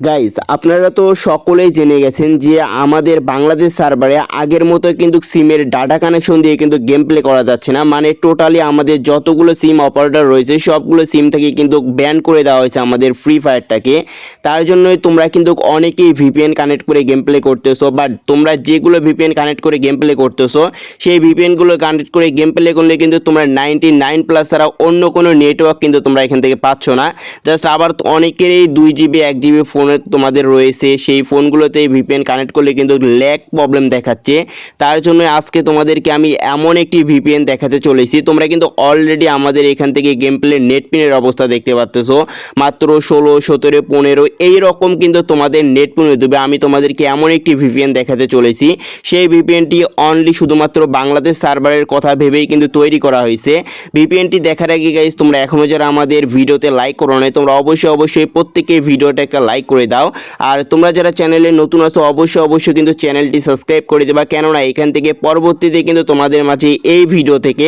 Guys আপনারা তো সকলেই জেনে গেছেন যে আমাদের বাংলাদেশ সার্ভারে আগের মতো কিন্তু সিমের ডাটা কানেকশন দিয়ে কিন্তু গেম প্লে করা যাচ্ছে না। মানে টোটালি আমাদের যতগুলো সিম অপারেটর রয়েছে, সবগুলো সিম থেকে কিন্তু ব্যান করে দেওয়া হয়েছে আমাদের ফ্রি ফায়ারটাকে তার জন্যই তোমরা কিন্তু অনেকেই ভিপিএন কানেক্ট করে গেম প্লে করতেছো বাট তোমরা যেগুলো ভিপিএন কানেক্ট করে গেম প্লে করতেছো, সেই ভিপিএনগুলো কানেক্ট করে গেম প্লে করলে কিন্তু তোমরা নাইনটি নাইন প্লাস ছাড়া অন্য কোনো নেটওয়ার্ক কিন্তু তোমরা এখান থেকে পাচ্ছ না। জাস্ট আবার অনেকেরই দুই জিবি এক জিবি ফোনে তোমাদের রয়েছে, সেই ফোনগুলোতে ভিপিএন কানেক্ট করলে কিন্তু ল্যাগ প্রবলেম দেখাচ্ছে। তার জন্য আজকে তোমাদেরকে আমি এমন একটি ভিপিএন দেখাতে চলেছি, তোমরা কিন্তু অলরেডি আমাদের এখান থেকে গেম প্লে নেট অবস্থা দেখতে পাচ্তেছো মাত্র ষোলো, সতেরো, পনেরো এই রকম কিন্তু তোমাদের নেট পিন দেবে আমি তোমাদেরকে এমন একটি ভিপিএন দেখাতে চলেছি, সেই ভিপিএনটি অনলি শুধুমাত্র বাংলাদেশ সার্ভারের কথা ভেবেই কিন্তু তৈরি করা হয়েছে। ভিপিএনটি দেখার আগে গাইজ তোমরা এখনও যারা আমাদের ভিডিওতে লাইক করো না তোমরা অবশ্যই অবশ্যই প্রত্যেকে ভিডিওটা একটা লাইক করে দাও। আর তোমরা যারা চ্যানেলে নতুন আছো, অবশ্যই অবশ্যই কিন্তু চ্যানেলটি সাবস্ক্রাইব করে দেবা। কেননা এখান থেকে পরবর্তীতে কিন্তু তোমাদের মাঝে এই ভিডিও থেকে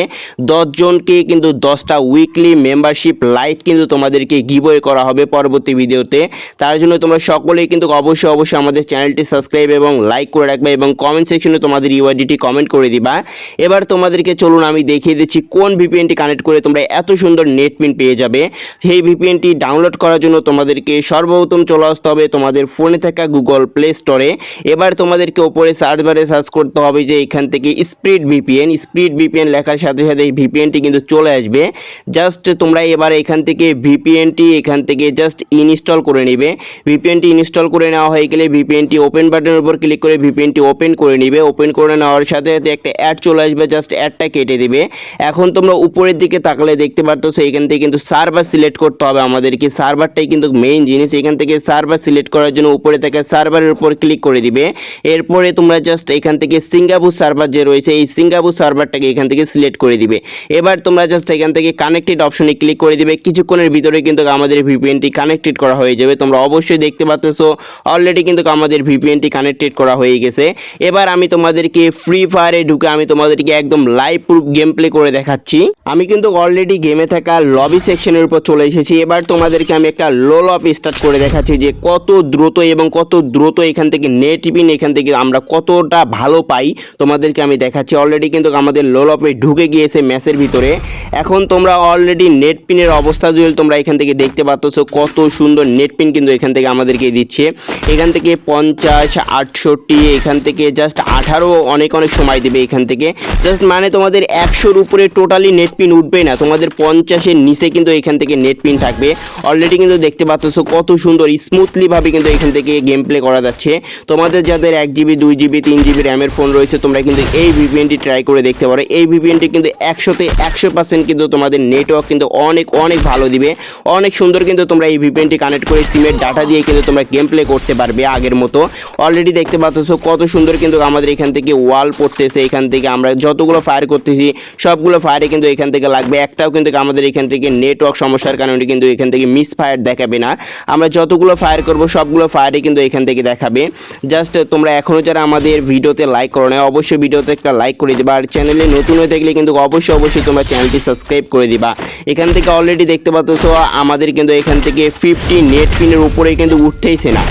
দশজনকে কিন্তু দশটা উইকলি মেম্বারশিপ লাইট কিন্তু তোমাদেরকে গিভওয়ে করা হবে পরবর্তী ভিডিওতে তার জন্য তোমরা সকলেই কিন্তু অবশ্যই অবশ্যই আমাদের চ্যানেলটি সাবস্ক্রাইব এবং লাইক করে রাখবে এবং কমেন্ট সেকশনে তোমাদের ইউআইডিটি কমেন্ট করে দিবা। এবার তোমাদেরকে চলুন, আমি দেখিয়ে দিচ্ছি কোন ভিপিএনটি কানেক্ট করে তোমরা এত সুন্দর নেট পিন পেয়ে যাবে। সেই ভিপিএনটি ডাউনলোড করার জন্য তোমাদেরকে সর্বপ্রথম চলে আসতে হবে তোমাদের ফোনে থাকা গুগল প্লে স্টোরে এবার তোমাদেরকে ওপরে সার্চ বারে সার্চ করতে হবে যে এখান থেকে স্পিড ভিপিএন স্পিড ভিপিএন লেখার সাথে সাথে এই ভিপিএনটি কিন্তু চলে আসবে। জাস্ট তোমরা এবার এখান থেকে ভিপিএনটি এখান থেকে জাস্ট ইনস্টল করে নেবে। ভিপিএনটি ইনস্টল করে নেওয়া হয়ে গেলে ভিপিএনটি ওপেন বাটনের উপর ক্লিক করে ভিপিএনটি ওপেন করে নিবে। ওপেন করে নেওয়ার সাথে সাথে একটা অ্যাড চলে আসবে জাস্ট অ্যাডটা কেটে দিবে। এখন তোমরা উপরের দিকে তাকালে দেখতে পারতো এখান থেকে কিন্তু সার্ভার সিলেক্ট করতে হবে আমাদেরকে। সার্ভারটাই কিন্তু মেইন জিনিস। এখান থেকে সার্ভার সিলেক্ট করার জন্য উপরে থেকে সার্ভারের উপর ক্লিক করে দিবে। এরপরে তোমরা জাস্ট এখান থেকে সিঙ্গাপুর সার্ভার যে রয়েছে, এই সিঙ্গাপুর সার্ভারটাকে এখান থেকে সিলেক্ট করে দিবে। এবার তোমরা জাস্ট এখান থেকে কানেক্টেড অপশনে ক্লিক করে দিবে। কিছুক্ষণের ভিতরে কিন্তু আমাদের ভিপিএনটি কানেক্টেড করা হয়ে যাবে। তোমরা অবশ্যই দেখতে পাচ্ছ অলরেডি কিন্তু আমাদের ভিপিএনটি কানেক্টেড করা হয়ে গেছে। এবার আমি তোমাদেরকে ফ্রি ফায়ারে ঢুকে আমি তোমাদেরকে একদম লাইভ প্রুফ গেম প্লে করে দেখাচ্ছি। আমি কিন্তু অলরেডি গেমে থাকা লবি সেকশনের উপর চলে এসেছি। এবার তোমাদেরকে আমি একটা লো লব স্টার্ট করে দেখাচ্ছি যে কত দ্রুত এবং কত দ্রুত এখান থেকে নেট পিন এখান থেকে আমরা কতটা ভালো পাই তোমাদেরকে আমি দেখাচ্ছি। অলরেডি কিন্তু আমাদের লো লপে ঢুকে গিয়েছে ম্যাচের ভিতরে। এখন তোমরা অলরেডি নেট পিনের অবস্থা যদি তোমরা এখান থেকে দেখতে পাচ্ছ কত সুন্দর নেট পিন কিন্তু এখান থেকে আমাদেরকে দিচ্ছে। এখান থেকে পঞ্চাশ, আটষট্টি, এখান থেকে জাস্ট আঠারো অনেক অনেক সময় দেবে এখান থেকে। জাস্ট মানে তোমাদের একশোর উপরে টোটালি নেট পিন উঠবে না। তোমাদের পঞ্চাশের নিচে কিন্তু এখান থেকে নেট পিন থাকবে। অলরেডি কিন্তু দেখতে পাচ্ছ কত সুন্দর স্মুথলিভাবে কিন্তু এখান থেকে গেম প্লে করা যাচ্ছে। তোমাদের যাদের এক জিবি দুই জিবি তিন জিবি র্যামের ফোন রয়েছে, তোমরা কিন্তু এই ভিপিএনটি ট্রাই করে দেখতে পারো। এই ভিপিএনটি কিন্তু একশোতে একশো পার্সেন্ট কিন্তু তোমাদের নেটওয়ার্ক কিন্তু অনেক অনেক ভালো দিবে। অনেক সুন্দর কিন্তু তোমরা এই ভিপিএনটি কানেক্ট করে সিমের ডাটা দিয়ে কিন্তু তোমরা গেম প্লে করতে পারবে আগের মতো। অলরেডি দেখতে পাচ্ছ কত সুন্দর কিন্তু আমাদের এখান থেকে ওয়াল পড়তেছে। এখান থেকে আমরা যতগুলো ফায়ার করতেছি, সবগুলো ফায়ারে কিন্তু এখান থেকে লাগবে। একটাও কিন্তু আমাদের এখান থেকে নেটওয়ার্ক সমস্যার কারণে কিন্তু এখান থেকে মিস ফায়ার দেখাবে না। আমরা যতগুলো ফায়ার করব, সবগুলো ফায়ারই কিন্তু এখান থেকে দেখাবে। জাস্ট তোমরা এখনও যারা আমাদের ভিডিওতে লাইক করো না অবশ্যই ভিডিওতে একটা লাইক করে দিবা। আর চ্যানেলে নতুন হয়ে থাকলে কিন্তু অবশ্যই অবশ্যই তোমরা চ্যানেলটি সাবস্ক্রাইব করে দিবা। এখান থেকে অলরেডি দেখতে পাচ্ছ, আমাদের কিন্তু এখান থেকে ফিফটি নেট পিনের উপরে কিন্তু উঠতেইছে না।